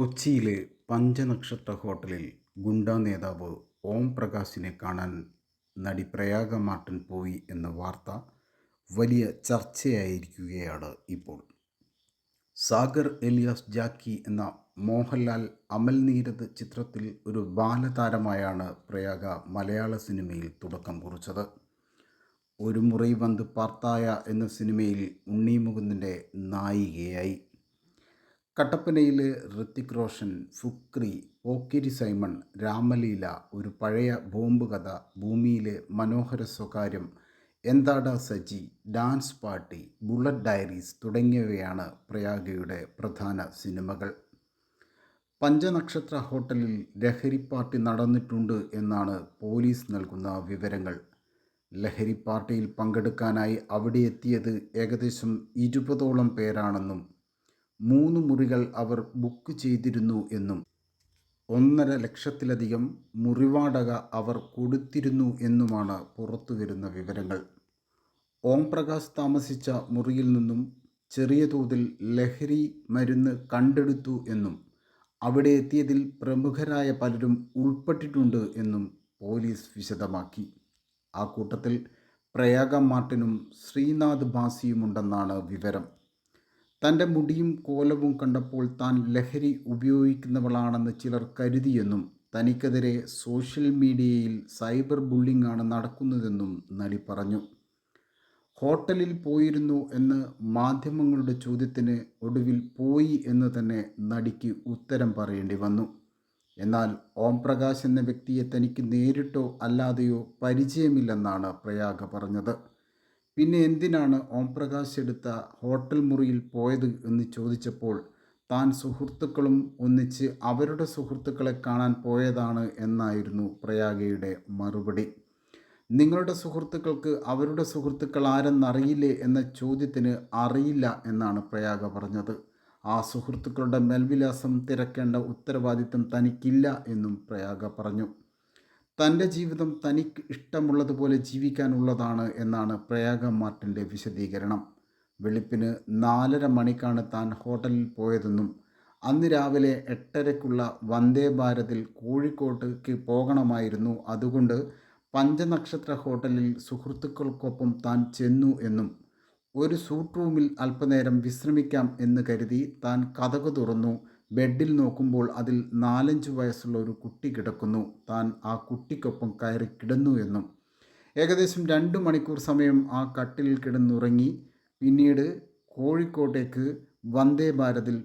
കൊച്ചിയിലെ പഞ്ചനക്ഷത്ര ഹോട്ടലിൽ ഗുണ്ടാ നേതാവ് ഓം പ്രകാശിനെ കാണാൻ നടി പ്രയാഗ മാർട്ടിൻ പോയി എന്ന വാർത്ത വലിയ ചർച്ചയായിരിക്കുകയാണ് ഇപ്പോൾ. സാഗർ എലിയാസ് ജാക്കി എന്ന മോഹൻലാൽ അമൽ നീരത് ചിത്രത്തിൽ ഒരു ബാലതാരമായാണ് പ്രയാഗ മലയാള സിനിമയിൽ തുടക്കം കുറിച്ചത്. ഒരു മുറി വന്ന് പാർത്തായ എന്ന സിനിമയിൽ ഉണ്ണി മുകുന്ദന്റെ നായികയായി. കട്ടപ്പനയിൽ ഋത്തിക് റോഷൻ ഫുക്രി ഓക്കിരി സൈമൺ രാമലീല ഒരു പഴയ ബോംബ് കഥ ഭൂമിയിലെ മനോഹര സ്വകാര്യം എന്താടാ Saji dance party bullet diaries തുടങ്ങിയവയാണ് പ്രയാഗയുടെ പ്രധാന സിനിമകൾ. പഞ്ചനക്ഷത്ര ഹോട്ടലിൽ ലഹരി പാർട്ടി നടന്നിട്ടുണ്ട് എന്നാണ് പോലീസ് നൽകുന്ന വിവരങ്ങൾ. ലഹരി പാർട്ടിയിൽ പങ്കെടുക്കാനായി അവിടെ എത്തിയത് ഏകദേശം ഇരുപതോളം പേരാണെന്നും മൂന്ന് മുറികൾ അവർ ബുക്ക് ചെയ്തിരുന്നു എന്നും ഒന്നര ലക്ഷത്തിലധികം മുറിവാടക അവർ കൊടുത്തിരുന്നു എന്നുമാണ് പുറത്തുവരുന്ന വിവരങ്ങൾ. ഓം പ്രകാശ് താമസിച്ച മുറിയിൽ നിന്നും ചെറിയ തോതിൽ ലഹരി മരുന്ന് കണ്ടെടുത്തു എന്നും അവിടെ എത്തിയതിൽ പ്രമുഖരായ പലരും ഉൾപ്പെട്ടിട്ടുണ്ട് എന്നും പോലീസ് വിശദമാക്കി. ആ കൂട്ടത്തിൽ പ്രയാഗ മാർട്ടിനും ശ്രീനാഥ് ബാസിയുമുണ്ടെന്നാണ് വിവരം. തന്റെ മുടിയും കോലവും കണ്ടപ്പോൾ താൻ ലഹരി ഉപയോഗിക്കുന്നവളാണെന്ന് ചിലർ കരുതിയെന്നും തനിക്കെതിരെ സോഷ്യൽ മീഡിയയിൽ സൈബർ ബുള്ളിംഗ് ആണ് നടക്കുന്നതെന്നും നടി പറഞ്ഞു. ഹോട്ടലിൽ പോയിരുന്നു എന്ന് മാധ്യമങ്ങളുടെ ചോദ്യത്തിന് ഒടുവിൽ പോയി എന്ന് തന്നെ നടിക്ക് ഉത്തരം പറയേണ്ടി വന്നു. എന്നാൽ ഓം പ്രകാശ് എന്ന വ്യക്തിയെ തനിക്ക് നേരിട്ടോ അല്ലാതെയോ പരിചയമില്ലെന്നാണ് പ്രയാഗ പറഞ്ഞത്. പിന്നെ എന്തിനാണ് ഓം പ്രകാശ് എടുത്ത ഹോട്ടൽ മുറിയിൽ പോയത് എന്ന് ചോദിച്ചപ്പോൾ താൻ സുഹൃത്തുക്കളും ഒന്നിച്ച് അവരുടെ സുഹൃത്തുക്കളെ കാണാൻ പോയതാണ് എന്നായിരുന്നു പ്രയാഗയുടെ മറുപടി. നിങ്ങളുടെ സുഹൃത്തുക്കൾക്ക് അവരുടെ സുഹൃത്തുക്കൾ ആരെന്നറിയില്ലേ എന്ന ചോദ്യത്തിന് അറിയില്ല എന്നാണ് പ്രയാഗ പറഞ്ഞത്. ആ സുഹൃത്തുക്കളുടെ മേൽവിലാസം തിരക്കേണ്ട ഉത്തരവാദിത്തം തനിക്കില്ല എന്നും പ്രയാഗ പറഞ്ഞു. തന്റെ ജീവിതം തനിക്ക് ഇഷ്ടമുള്ളതുപോലെ ജീവിക്കാനുള്ളതാണ് എന്നാണ് പ്രയാഗ മാർട്ടിന്റെ വിശദീകരണം. വെളുപ്പിന് നാലര മണിക്കാണ് താൻ ഹോട്ടലിൽ പോയതെന്നും അന്ന് രാവിലെ എട്ടരയ്ക്കുള്ള വന്ദേ ഭാരതിൽ കോഴിക്കോട്ടേക്ക് പോകണമായിരുന്നു. അതുകൊണ്ട് പഞ്ചനക്ഷത്ര ഹോട്ടലിൽ സുഹൃത്തുക്കൾക്കൊപ്പം താൻ ചെന്നു എന്നും ഒരു സൂട്ട് റൂമിൽ അല്പനേരം വിശ്രമിക്കാം എന്ന് കരുതി താൻ കഥകു തുറന്നു. ബെഡിൽ നോക്കുമ്പോൾ അതിൽ നാലഞ്ച് വയസ്സുള്ള ഒരു കുട്ടി കിടക്കുന്നു. താൻ ആ കുട്ടിക്കൊപ്പം കയറി കിടന്നു എന്നും. ഏകദേശം രണ്ട് മണിക്കൂർ സമയം ആ കട്ടിലിൽ കിടന്നുറങ്ങി. പിന്നീട് കോഴിക്കോട്ടേക്ക് വന്ദേ ഭാരതിൽ